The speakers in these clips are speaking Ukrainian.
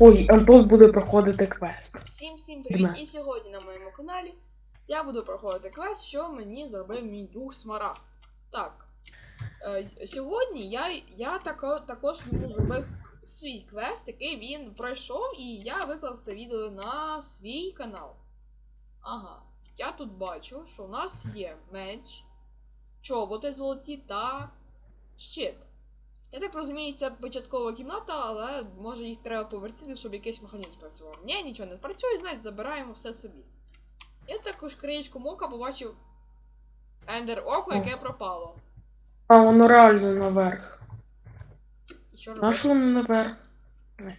Ой, Антон буде проходити квест. Всім всім привіт! І сьогодні на моєму каналі я буду проходити квест, що мені зробив мій друг Смарагд. Так. Е, сьогодні я, я тако, також йому зробив свій квест, який він пройшов, і я виклав це відео на свій канал. Ага. Я тут бачу, що у нас є меч, чоботи золоті та щит. Я так розумію, це початкова кімната, але може їх треба повертіти, щоб якийсь механізм працював. Ні, нічого не працює, значить забираємо все собі. Я також краєчком мока побачив Ендер Око, О. яке пропало. А воно реально наверх. І що робити? що воно наверх? Не.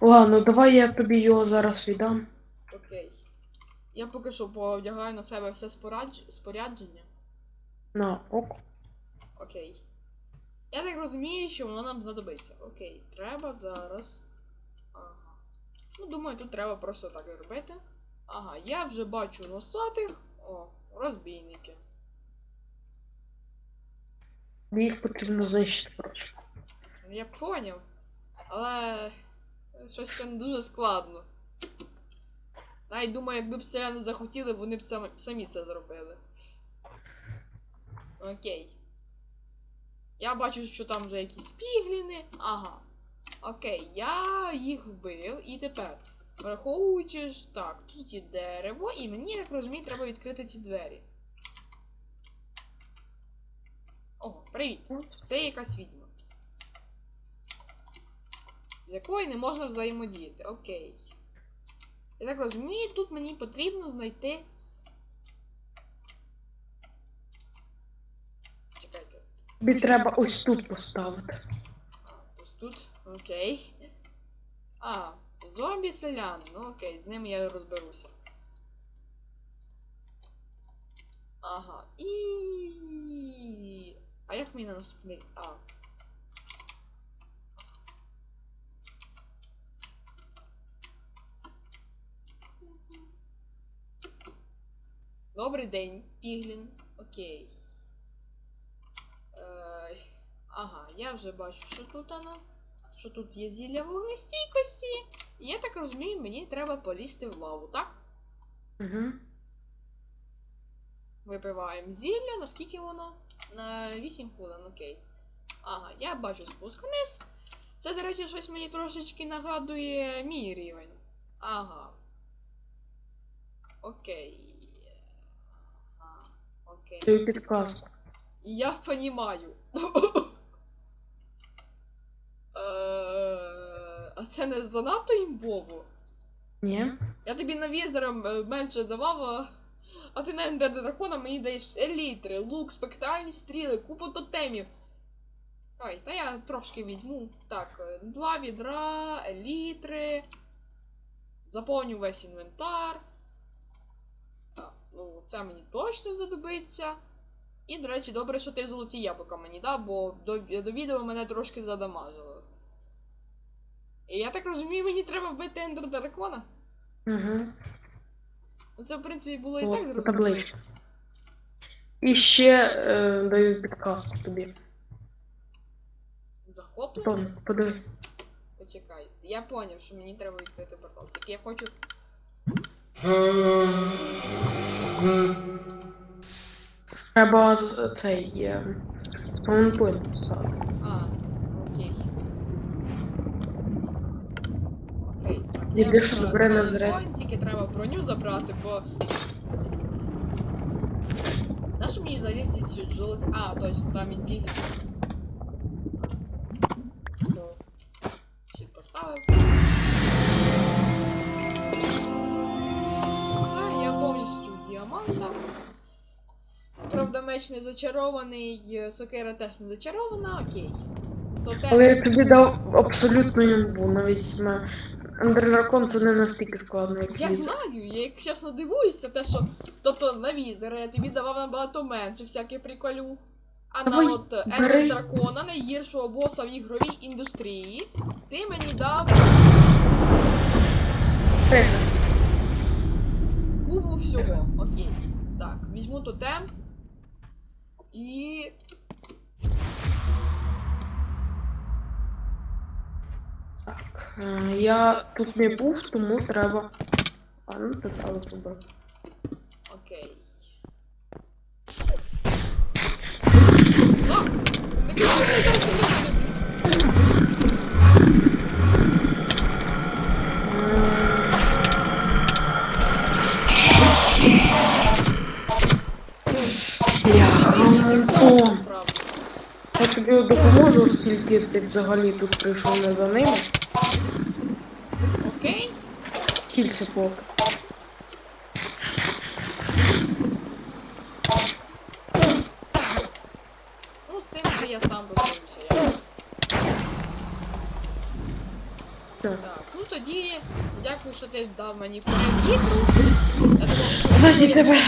Ладно, давай я тобі його зараз віддам. Окей. Я поки що повдягаю на себе все спорадж... спорядження. На ок. Окей. Я так розумію, що воно нам знадобиться. Окей, треба зараз. Ага. Ну, думаю, тут треба просто так і робити. Ага, я вже бачу носатих. О, розбійники. Їх потрібно знищити, коротше. Ну, Я поняв. Але щось це не дуже складно. Навіть думаю, якби б селяни захотіли, вони б самі це зробили. Окей. Я бачу, що там вже якісь пігліни. Ага. Окей, я їх вбив і тепер. Враховуючи ж так, тут є дерево, і мені, я так розумію, треба відкрити ці двері. О, привіт! Це якась відьма. З якої не можна взаємодіяти. Окей. Я так розумію, тут мені потрібно знайти. Тобі треба ось тут поставити. Ось тут. Окей. А, зомбі селяни. Ну окей, з ними я розберуся. Ага. І. А як мені на наступний. А. Добрий день, Піглін. Окей. Ага, я вже бачу, що тут вона. Що тут є зілля вогнестійкості. І я так розумію, мені треба полізти в лаву, так? Угу. Випиваємо зілля, наскільки воно? На 8 хвилин, окей. Ага, я бачу спуск вниз. Це, до речі, щось мені трошечки нагадує мій рівень. Ага. Окей. Ага. Окей. Підказку. Я понімаю. А це не занадто імбово. Ні? Я тобі на візера е, менше давав, а- а ти на ендер дракона мені даєш елітри, лук, спектральні стріли, купу тотемів. Ой, та я трошки візьму. Так, е, два відра, елітри. Заповню весь інвентар. Так, ну це мені точно задобиться. І, до речі, добре, що ти золоті яблука мені дав, бо до, до відео мене трошки задамажило. І я так розумію, мені треба вбити ендер дракона. Угу. Це, в принципі, було і так зрозуміло. табличці. І ще е, даю підказку тобі. Захоплення? Подивись. Почекай. Я поняв, що мені треба відкрити портал. Так я хочу. Треба з- цей е, поставити. А, окей. Окей. так, І я більше вибрала збере на Spawn Тільки треба броню забрати, бо. Нащо мені ці ці золоті. А, точно, там і біг. Ну, Щит поставив. Все, я повністю в діамантах. Правда, меч не зачарований, е, сокира теж не зачарована, окей. То те- Але я тобі дав абсолютно імбу, навіть на Андердракон це не настільки складно, як Я знаю, я як чесно дивуюся, те, що. Тобто на візери я тобі давав набагато менше всяких приколів. А Давай, на от бери. Дракона, найгіршого боса в ігровій індустрії, ти мені дав Все. кубу всього. Окей. Так, візьму тотем. І. Так, е, я тут не був, тому треба. А, ну тут треба туди. Окей. А! Я тобі допоможу, оскільки ти взагалі тут прийшов не за ними. Окей. Кільця поки. Ну, з тим, що я сам розберуся якось. Так. Так, ну тоді дякую, що ти дав мені перевітру. Я думав, що Заді я тебе.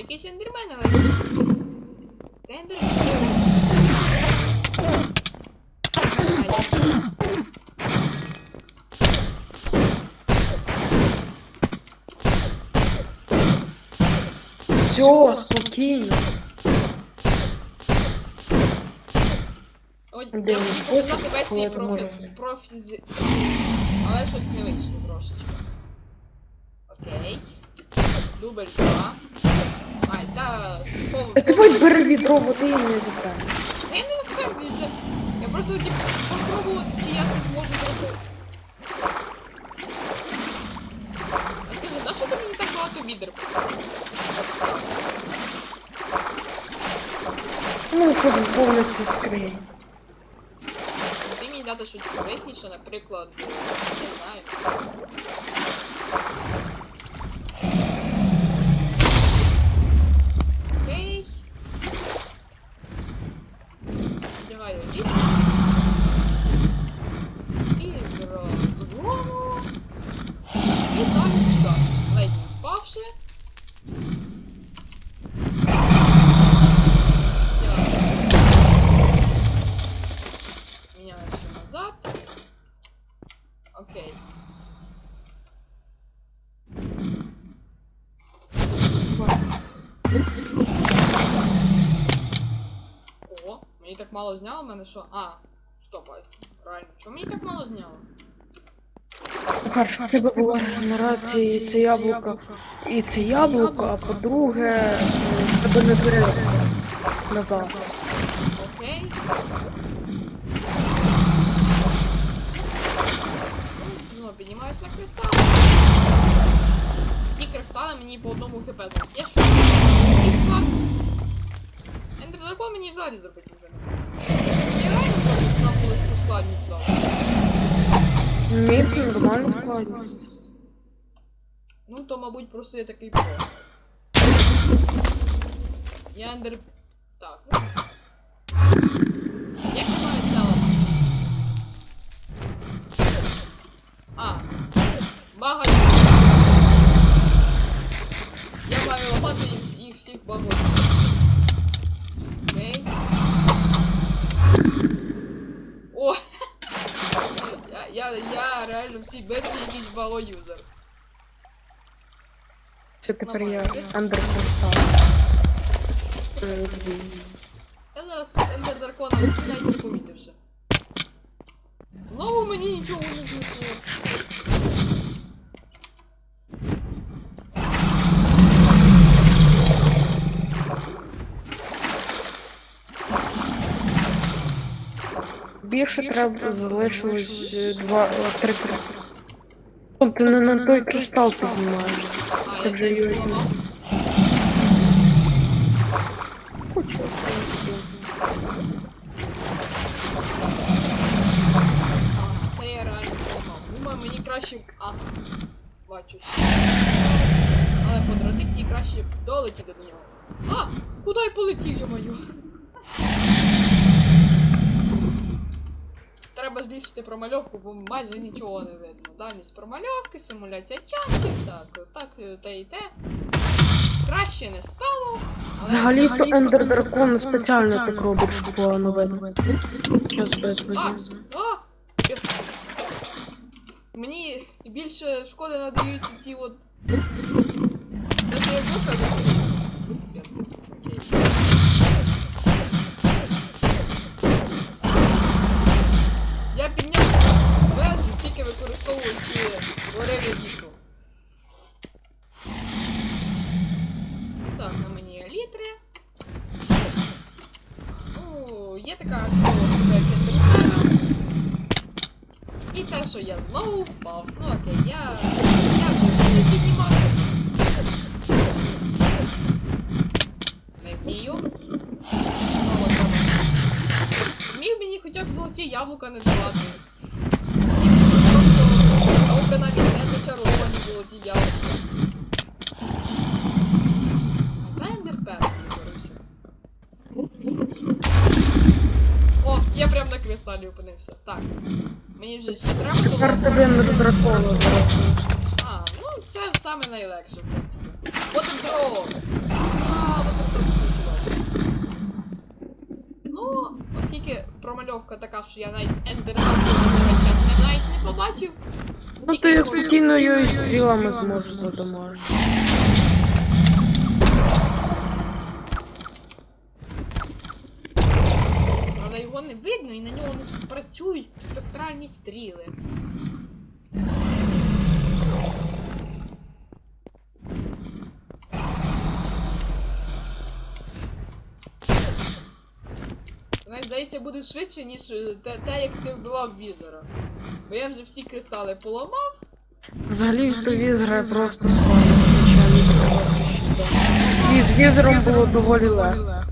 Якийсь ендермен, але. Де ендермен? Ай, Все, спокійно. Ой, Де я він? хотів показати весь Коли свій ти профі... можеш? профізі... Але щось не вийшло трошечки. Окей. Дубль 2. Ай, та... хоч бери відро води і не вітаю. Я не впевнений. Я просто хотів попробувати, чи я це зможу зробити. А скажи, на що ти мені так багато відер? Ну, щоб заповнити скринь. Ти мені дати щось корисніше, наприклад, не знаю. হয় উচিত мало зняло, в мене що. А, стоп, а, реально, чому мені так мало зняло? По-перше, в тебе була регенерація, і це яблуко, і це яблуко, а по-друге, в тебе не перерив назад. Окей. Знову піднімаюсь на кристал. Ті кристали мені по одному хп. Я що? Якісь складності. Ендер дракон мені взагалі зробити вже не складність дав. Ні, це нормальна складність. Ну, то, мабуть, просто я такий про. Я. Так. Як я маю стало? А. Багато. Я маю ламати їх, їх всіх багато. Окей. О! Я, я, я реально в цій битві якийсь балоюзер. Все, тепер я андеркристал. Я зараз ендер дракона навіть не помітивши. Знову мені нічого не знесло. Більше треба залишилось е, два, е, три кристали. О, ти не на той кристал піднімаєшся. Ти вже її візьмеш. Це я реально зламав. Думаю, мені краще. А, бачу. Але по традиції краще долетіти до нього. А! Куди я полетів, йо-моє? Треба збільшити промальовку, бо майже нічого не видно. Дальність промальовки, симуляція часів, так, так, те і те. Краще не стало, Взагалі то ендер дракон спеціально так робить, щоб було не видно. Щас без А! А! Мені більше шкоди надають ці от. Це я столу чи говорив і дійшов. Так, на мені літри. О, є така кінцерна. І те, що я знову впав. Ну окей, я... Я не піднімаю. Не вмію. Міг мені хоча б золоті яблука не давати. Не. А, ну це саме найлегше, в принципі. Дроп. А. Ну, оскільки промальовка така, що я навіть ендерман не навіть не побачив. Ну ти спокійною стрілами зможеш задамажити. Але його не видно і на нього не спрацюють спектральні стріли. Знаєш, здається, буде швидше, ніж е, те, те, як ти вбивав візора. Бо я вже всі кристали поламав. Взагалі то візера просто слава І з візером було доволі легко.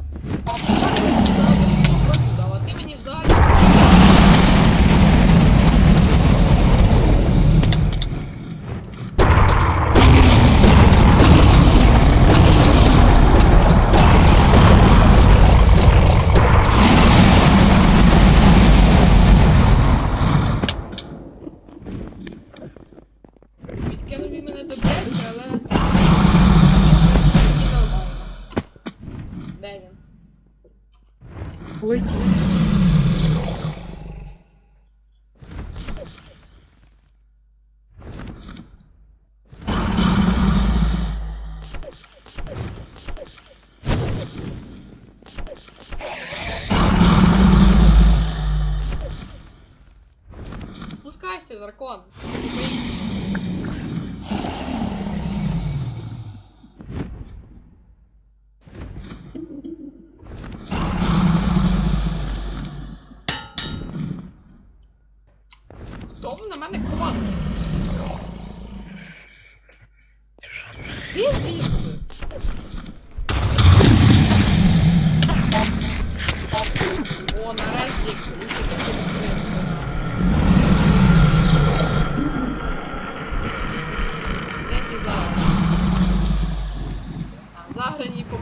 惯了。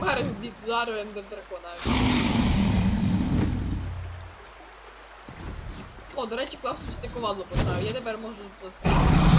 Помер від зару ендердракона. О, до речі, класно стикувазу поставив. Я тепер можу поставити.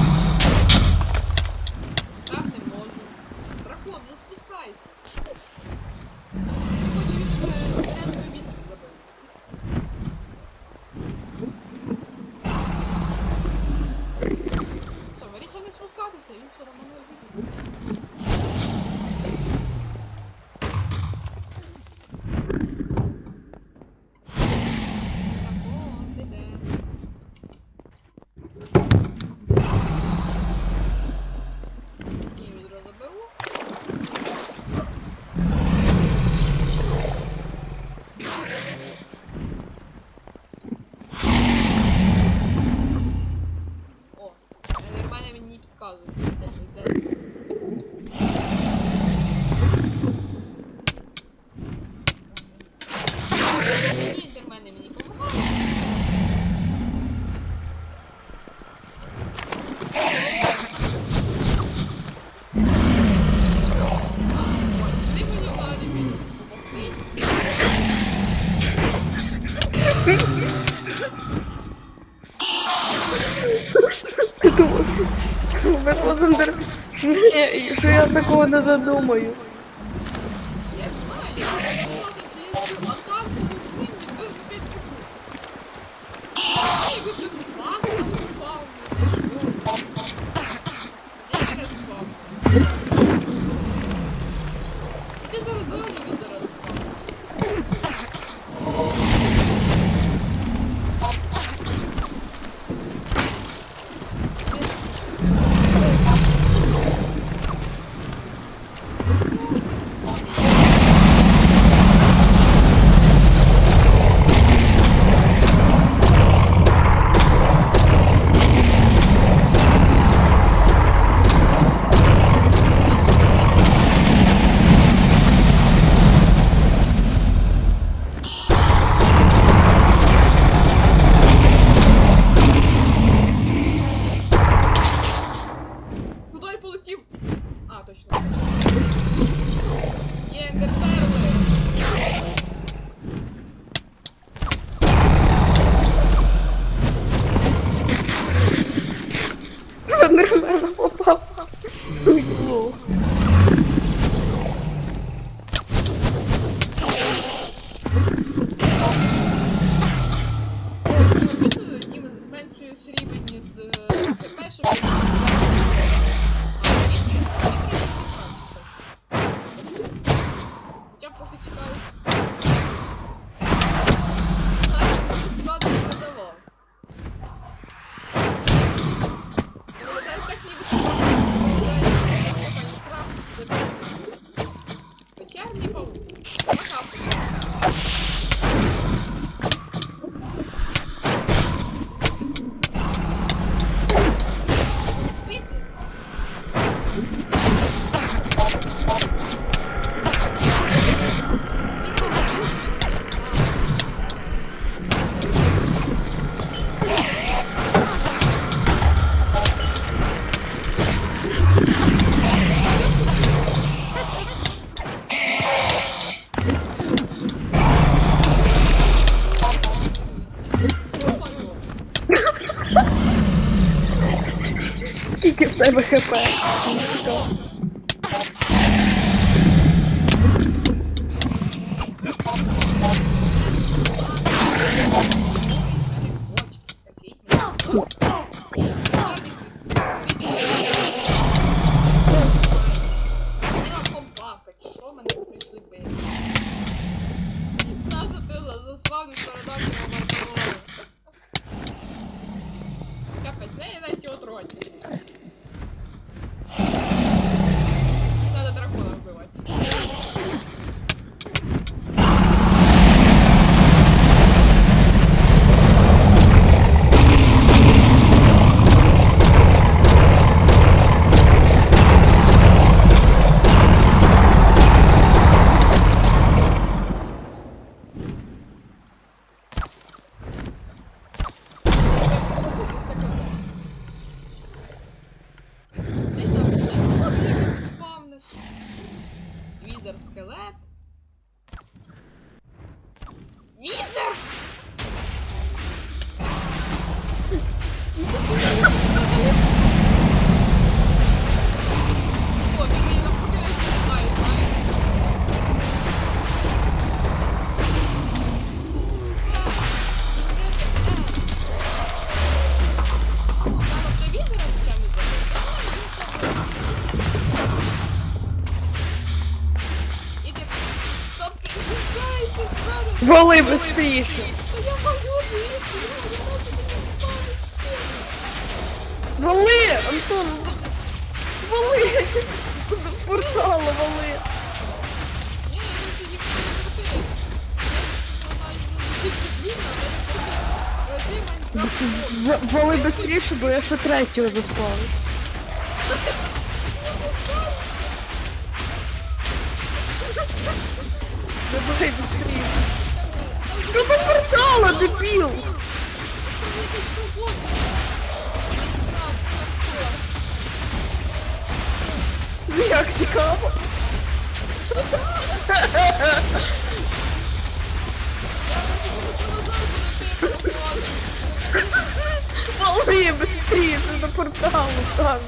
Я такого не задумаю. İki sayfa kapar. Голи быстріше! Вали! Антон! Вали! Портала, вали! Вали быстріше, бо я ще третього заспав. Так цікаво. Вали, быстрее, ты портал порталу там.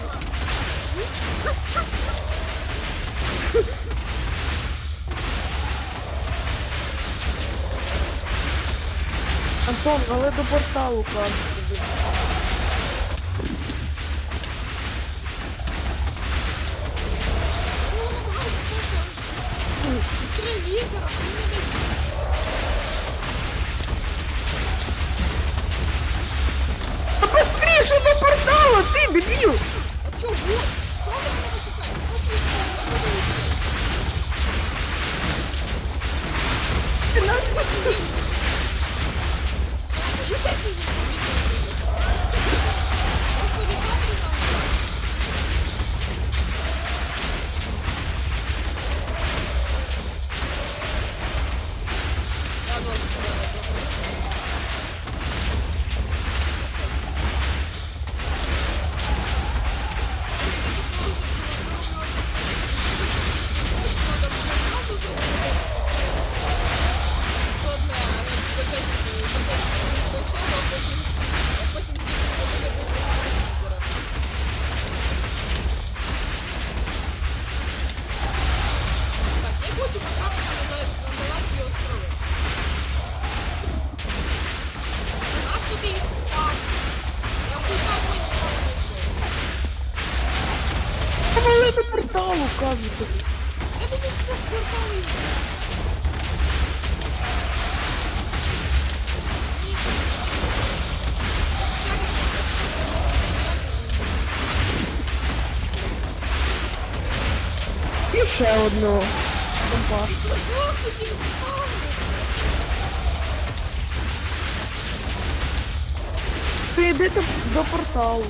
Антон, але до порталу, кажуть. телевізором. Та поскоріше до порталу, ти! Кажу тобі. Я думаю, це портал. І ще одного. Компаш. Ти йди до порталу.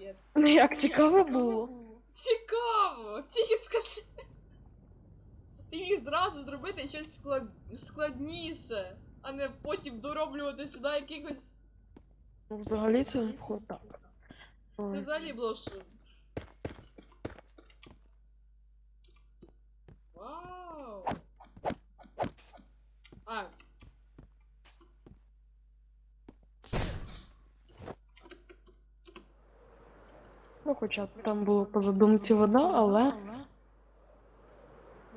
Капець. Ну як цікаво було. Цікаво! Тільки скажи. Ти міг зразу зробити щось склад... складніше, а не потім дороблювати сюди якихось. Ну, взагалі це виходить так. Це взагалі було що. Вау! А. Ну, хоча там було по задумці вода, але.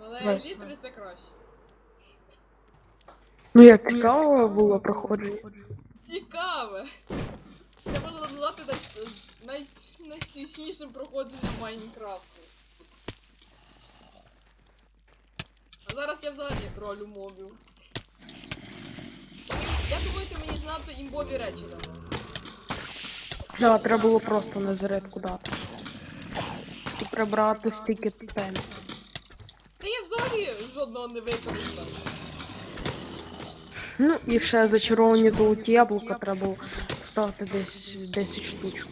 Але Давай. літри це краще. Ну як цікаво було проходження. Цікаве! Це можна назвати е, най... найсмішнішим проходженням Майнкрафту. А зараз я взагалі тролю мобів. Я думаю, ти мені знати імбові речі дамо. Да, треба було просто на зарядку дати. І прибрати стільки пен. Та я взагалі жодного не використав. Ну і ще зачаровані золоті яблука треба було ставити десь 10 штучок.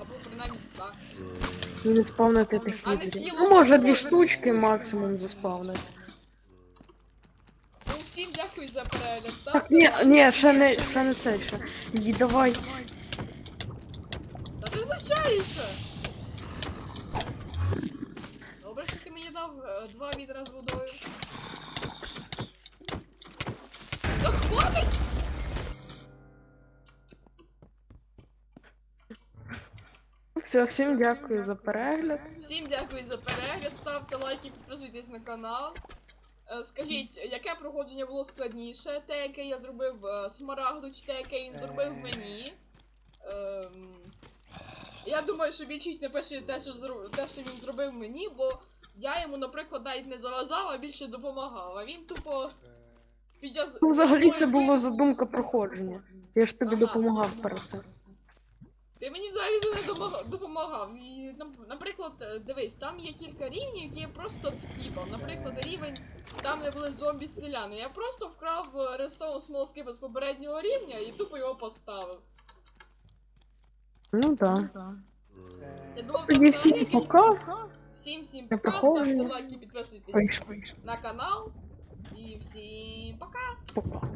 Або принаймні так. І не спавнити тих А не візерів. тіло Ну може дві штучки максимум заспавнити. Ну всім дякую за перегляд. Так, ні, ні, ще не, ще не це, ще. Їй давай. Та! Добре, що ти мені дав е, два відра з водою. Та хватить! Все, всім дякую за перегляд. Всім дякую за перегляд, ставте лайки, підписуйтесь на канал. Е, Скажіть, яке проходження було складніше? Те, яке я зробив е, Смарагду, чи те, яке він зробив мені? Ем, я думаю, що більшість напише те, що зро- те, що він зробив мені, бо я йому, наприклад, навіть не заважав, а більше допомагав. А він тупо під час. Ну, взагалі це була задумка проходження. Я ж тобі Ага. допомагав перед цим. Ти мені взагалі за не домага- допомагав. І, нам- наприклад, е, дивись, там є кілька рівнів, які я просто скіпав. Наприклад, рівень, там де були зомбі селяни. Я просто вкрав е, Redstone Small Skip з попереднього рівня і тупо його поставив. Ну так. Я думав, Тоді там всім взагалі- пока. Всім всім Я пока, ставте проходження. лайки, підписуйтесь Вийшло. на канал. І всім пока! Пока.